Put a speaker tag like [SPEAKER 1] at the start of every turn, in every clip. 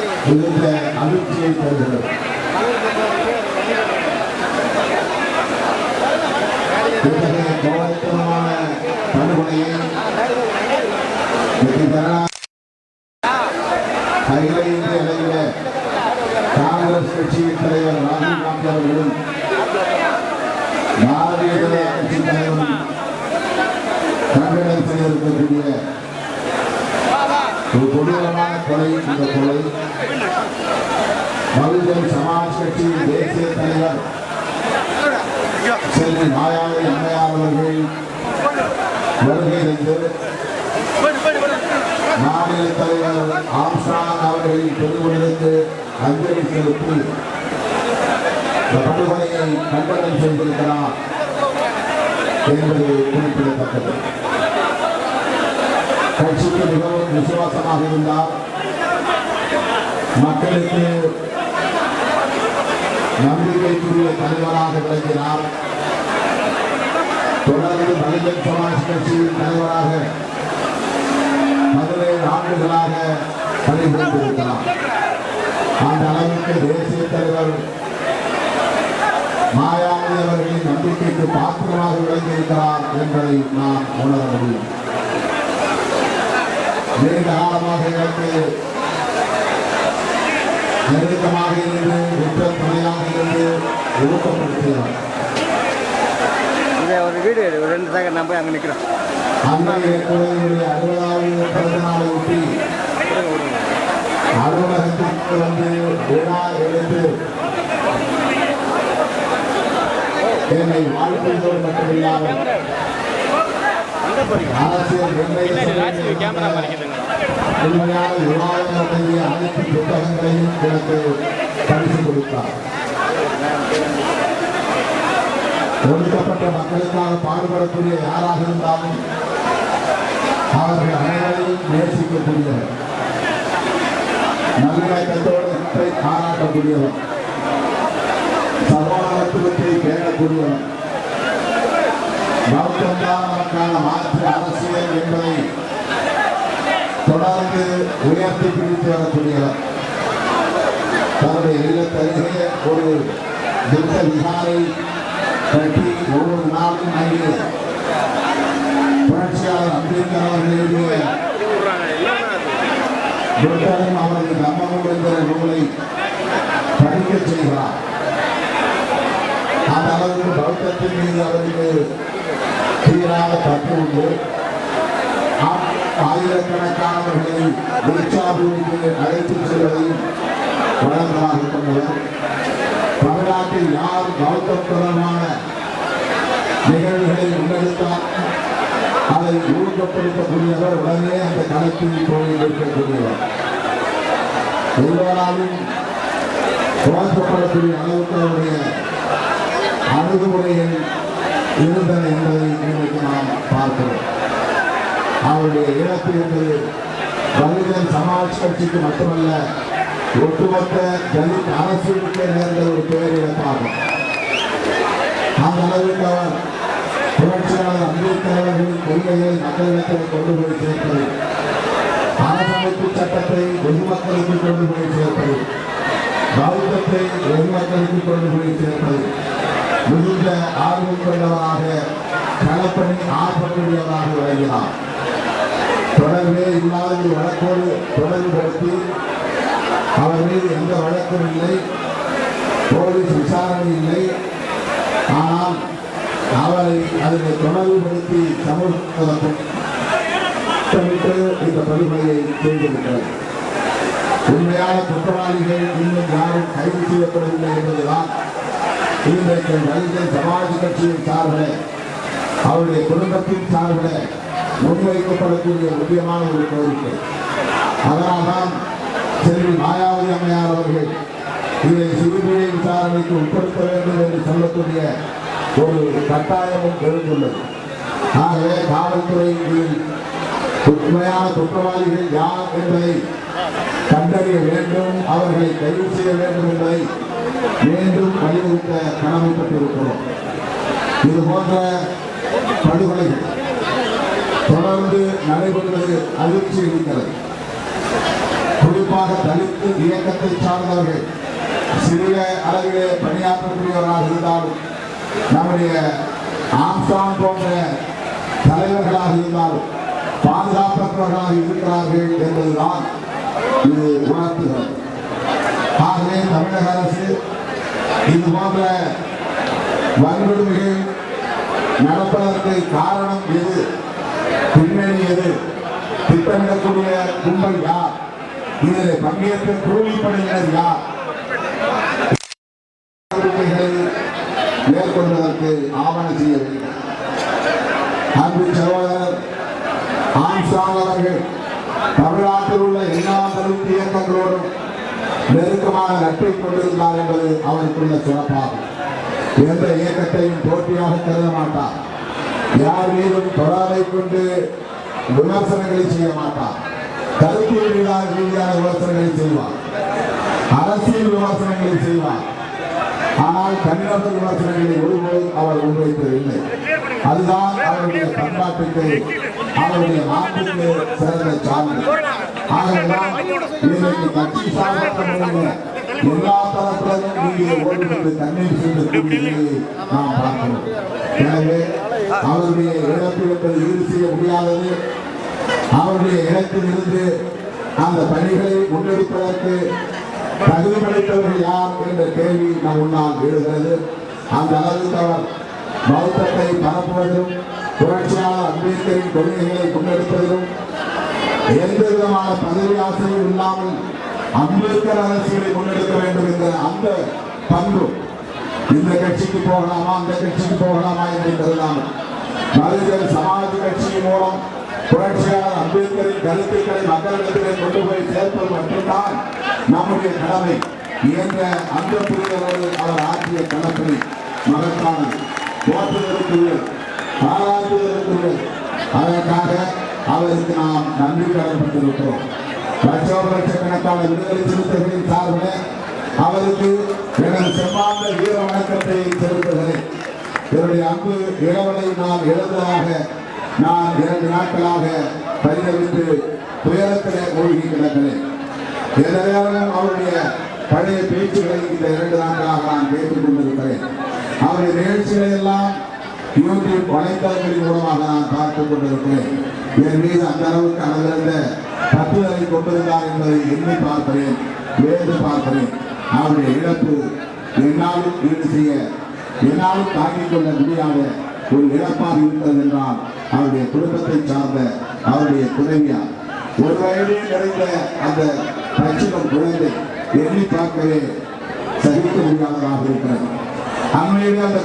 [SPEAKER 1] மிகுந்த அதிர்ச்சியை தருகிறது இத்தகைய கோவத்தனமான படுகொலையை இன்னைக்கு ஜனநாயக அகில இந்திய காங்கிரஸ் கட்சியின் தலைவர் ராகுல் காந்தி அவர்களும் பாரதிய ஜனதா கட்சி தலைவரும் கண்டனம் செய்திருக்கக்கூடிய ஒரு கொடூரமான கொலை இந்த கொலை பகுஜன் சமாஜ் கட்சியின் தேசிய தலைவர் செல்வி மாயாவதி அம்மையார் அவர்கள் வருகை தந்து மாநில தலைவர் ஆம்ஸ்ட்ராங் அவர்களின் அஞ்சலி செலுத்தி இந்த படுகொலையை கண்டனம் செய்திருக்கிறார் என்பது குறிப்பிடத்தக்கது. கட்சிக்கு மிகவும் விசுவாசமாக இருந்தார் மக்களுக்கு நம்பிக்கைக்குரிய தலைவராக விளங்கினார். தொடர்ந்து பகுஜன் சமாஜ் கட்சியின் தலைவராக பதினேழு ஆண்டுகளாக பணிபுரிந்திருக்கிறார். அந்த அளவுக்கு தேசிய தலைவர் மாயாவதி அவர்களின் நம்பிக்கைக்கு பாத்திரமாக விளங்கியிருக்கிறார் என்பதை நான் உணர முடியும். நீண்ட காலமாக எனக்கு நெருக்கமாக இருந்து உற்ற துணையாக இருந்து ஊக்கப்படுத்தினார்
[SPEAKER 2] ஒரு வீடு ரெண்டு நான் போய் அங்கே நிற்கிறேன்
[SPEAKER 1] அன்றைய குழந்தையுடைய அறுபதாவது பிறந்த நாளை ஒட்டி அலுவலகத்திற்கு வந்து விழா எடுத்து என்னை வாழ்க்கையோடு மட்டுமில்லாமல் முழுமையான விவாதம் நடத்திய அனைத்து புத்தகங்களையும் எனக்கு பரிசு கொடுத்தார் ஒடுக்கப்பட்ட மக்களுக்காக பாடுபடக்கூடிய யாராக இருந்தாலும் அவர்கள் அனைவரையும் நேசிக்கக்கூடியவர். நல்லிணக்கத்தோடு பாராட்டக்கூடியவர். மாற்று அரசியல் என்பதை தொடர்ந்து உயர்த்தி பிடித்து வரக்கூடியவர் தன்னுடைய இல்லத்தருகே ஒரு புத்த விகாரை கட்டி ஒவ்வொரு நாளும் அங்கே புரட்சியாளர் அம்பேத்கர் அவர்களுடைய எழுதிய புத்தகம் அவரது தம்மமும் என்கிற நூலை படிக்க செய்கிறார் அந்த அளவுக்கு பௌத்தத்தின் மீது அவருக்கு எதிராக பற்று உண்டு ஆயிரக்கணக்கானவர்களை உற்சாகூருக்கு அழைத்துச் செல்வதையும் வளர்ந்ததாக கொண்டவர். தமிழ்நாட்டில் யார் பௌத்தம் தொடர்பான நிகழ்வுகளை முன்னெடுத்தால் அதை ஊக்கப்படுத்தக்கூடியவர் உடனே அந்த கணக்கில் போய் இருக்கக்கூடியவர் எல்லோராலும் துவக்கப்படக்கூடிய அளவுக்கு அவருடைய அணுகுமுறைகள் இருந்தன என்பதை பார்க்கிறோம் அவருடைய இழப்பு என்பது பகுஜன் சமாஜ் கட்சிக்கு மட்டுமல்ல ஒட்டுமொத்த தலித் அரசுக்கு நேர்ந்த ஒரு பேரிழப்பாகும் அந்த அளவுக்கு அவர் புரட்சியாளர் அம்பேத்கர் கொள்கையை மக்களிடத்தில் கொண்டு போய் சேர்ப்பது அரசமைப்பு சட்டத்தை பொதுமக்களுக்கு கொண்டு போய் சேர்ப்பது பௌத்தத்தை பொதுமக்களுக்கு கொண்டு போய் சேர்ப்பது மிகுந்த ஆர்வம் கொண்டவராக களப்பணி ஆற்றக்கூடியவராக விளங்கினார் தொடர்பே இல்லாத ஒரு வழக்கோடு தொடர்புபடுத்தி அவர் மீது எந்த வழக்கும் இல்லை போலீஸ் விசாரணை இல்லை. ஆனால் அவரை அதனை தொடர்புபடுத்தி சமூகத்திற்கு திட்டமிட்டு இந்த படுகொலையை செய்திருக்கிறது உண்மையான குற்றவாளிகள் இன்னும் யாரும் கைது செய்யப்படவில்லை என்பதுதான் இன்றைக்கு மனித சமாஜ் கட்சியின் சார்பில் அவருடைய குடும்பத்தின் சார்பில் முன்வைக்கப்படக்கூடிய முக்கியமான ஒரு கோரிக்கை. அதனால்தான் செல்வி மாயாவதி அம்மையார் அவர்கள் இதை சிறுபிழை விசாரணைக்கு உட்படுத்த வேண்டும் என்று சொல்லக்கூடிய ஒரு கட்டாயமும் எழுந்துள்ளது. ஆகவே காவல்துறையின் இதில் உண்மையான குற்றவாளிகள் யார் என்பதை கண்டறிய வேண்டும் அவர்களை கைது செய்ய வேண்டும் என்பதை மீண்டும் வலியுறுத்த கடமைப்பட்டிருக்கிறோம். இது போன்ற படுகொலை தொடர்ந்து நடைபெறுவது அதிர்ச்சி அளிக்கிறது குறிப்பாக தலித்து இயக்கத்தை சார்ந்தவர்கள் சிறிய அளவிலே பணியாற்றக்கூடியவராக இருந்தாலும் நம்முடைய ஆம்சாங் போன்ற தலைவர்களாக இருந்தாலும் பாதுகாப்பற்றவர்களாக இருக்கிறார்கள் என்பதுதான் இது உணர்த்துகிறது ஆகவே தமிழக அரசு இது போன்ற வன்கொடுமைகள் நடப்பதற்கு காரணம் எது? பின்னணி எது? திட்டமிடக்கூடிய கும்பல் யார்? இதில் பங்கேற்ற கூலிப்படையினர் யார்? நடவடிக்கைகளை மேற்கொள்வதற்கு ஆவணம் செய்ய வேண்டும். அன்பு சகோதரர் ஆம்சாங் அவர்கள் தமிழ்நாட்டில் உள்ள எல்லா தலித் இயக்கங்களோடும் நெருக்கமான நட்பை கொண்டிருந்தார் என்பது அவருக்குள்ள சிறப்பாகும். எந்த இயக்கத்தையும் போட்டியாக கருத மாட்டார் யார் மீதும் தொடாமை கொண்டு விமர்சனங்களை செய்ய மாட்டார் கருத்தியல் ரீதியான ரீதியான விமர்சனங்களை செய்வார். அரசியல் விமர்சனங்களை செய்வார். ஆனால் தனிநபர் விமர்சனங்களை ஒருபோதும் அவர் முன்வைத்ததில்லை அதுதான் அவருடைய பண்பாட்டுக்கு அவருடைய நாட்டுக்கு சிறந்த சான்று. ஆகவே இன்றைக்கு கட்சி சார்பற்ற எல்லா தரப்பிலும் இங்கே ஓடுவது கண்ணீர் சென்று நாம் பார்க்கிறோம் எனவே அவருடைய இழப்பு என்பது ஈடு செய்ய முடியாதது அவருடைய இடத்திலிருந்து அந்த பணிகளை முன்னெடுப்பதற்கு தகுதி படைத்தவர்கள் யார் என்ற கேள்வி நம் முன்னால் எழுகிறது அந்த அளவுக்கு அவர் பௌத்தத்தை பரப்புவதிலும் புரட்சியாளர் அம்பேத்கரின் கொள்கைகளை முன்னெடுப்பதிலும் எந்த விதமான பதவி ஆசையும் இல்லாமல் அம்பேத்கர் அரசியலை முன்னெடுக்க வேண்டும் என்ற அந்த பண்பு இந்த கட்சிக்கு போகலாமா அந்த கட்சிக்கு போகலாமா என்று இல்லாமல் மனிதர் சமாஜ் கட்சி மூலம் புரட்சியாளர் அம்பேத்கரின் கருத்துக்களை மக்களிடத்திலே கொண்டு போய் சேர்ப்பது மட்டும்தான் நம்முடைய கடமை என்ற அந்த புரிதலோடு அவர் ஆற்றிய கணக்கை மகத்தானது. போற்றுவதற்குரிய பாராட்டுவதற்குரிய அதற்காக அவருக்கு நாம் நன்றி கடன்பட்டிருக்கிறோம் லட்சோப லட்சக்கணக்கான விடுதலை சிறுத்தைகளின் சார்பில் அவருக்கு எனது செம்மாந்த வீர வணக்கத்தை செலுத்துகிறேன் என்னுடைய அன்பு இளவலை நான் இழந்ததாக நான் இரண்டு நாட்களாக பரிதவித்து துயரத்திலே மூழ்கி கிடக்கிறேன். எந்த அவருடைய பழைய பேச்சுகளை இந்த இரண்டு நாட்களாக நான் கேட்டுக் கொண்டிருக்கிறேன்? அவருடைய நிகழ்ச்சிகளை எல்லாம் யூடியூப் வலைத்தளங்களின் மூலமாக நான் பார்த்துக் கொண்டிருக்கிறேன். என் மீது அந்த அளவுக்கு அளவிருந்த பற்றுதலை கொண்டிருந்தார் என்பதை எண்ணி பார்க்கிறேன் வேறு பார்க்கிறேன் அவருடைய இழப்பு என்னாலும் ஈடு செய்ய என்னாலும் தாங்கிக் கொள்ள முடியாத ஒரு இழப்பாக இருந்தது என்றால் அவருடைய குடும்பத்தை சார்ந்த அவருடைய துணைவியார் ஒரு வயதில் நிறைந்த அந்த பச்சிலம் குழந்தை எண்ணி பார்க்கவே சகிக்க முடியாததாக இருக்கிறது அண்மையிலே அந்த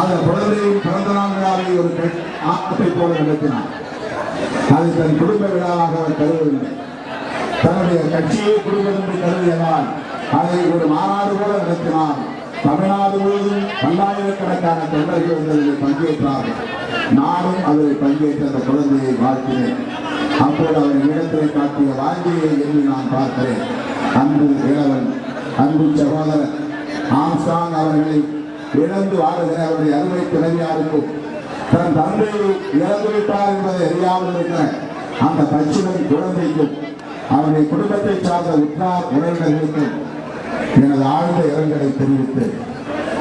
[SPEAKER 1] அந்த குழந்தையின் பிறந்த நாள் விழாவை ஒரு பெண் ஆட்டத்தை போல நடத்தினார். தன் குடும்ப விழாவாக அவர் கருதவில்லை தன்னுடைய கட்சியை குடும்பம் என்று கருதியதால் அதை ஒரு மாநாடு போல நடத்தினார். தமிழ்நாடு முழுவதும் பல்லாயிரக்கணக்கான தொண்டர்கள் அதில் பங்கேற்றார்கள். நானும் அதில் பங்கேற்ற அந்த குழந்தையை பார்க்கிறேன் அப்போது அவர் இடத்திலே காட்டிய வாழ்க்கையை என்று நான் பார்க்கிறேன். அன்பு இளவன் அன்பு சகோதரன் ஆம்சாங் அவர்களை இழந்து வாழுகிற அவருடைய அருமை துணைவியாருக்கும் தன் தந்தையை இழந்துவிட்டார் என்பதை அறியாமல் இருக்கிறேன். அந்த பச்சிலன் குழந்தைக்கும் அவருடைய குடும்பத்தை சார்ந்த உற்றார் உறவினர்களுக்கும் எனது ஆழ்ந்த இரங்கலை தெரிவித்து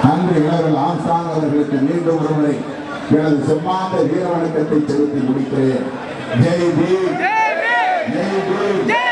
[SPEAKER 1] அன்று இளவல் ஆம்சாங் அவர்களுக்கு மீண்டும் ஒருமுறை எனது செம்மாந்த வீர வணக்கத்தை செலுத்தி முடிக்கிறேன். ஜெய் பீம். ஜெய் பீம்.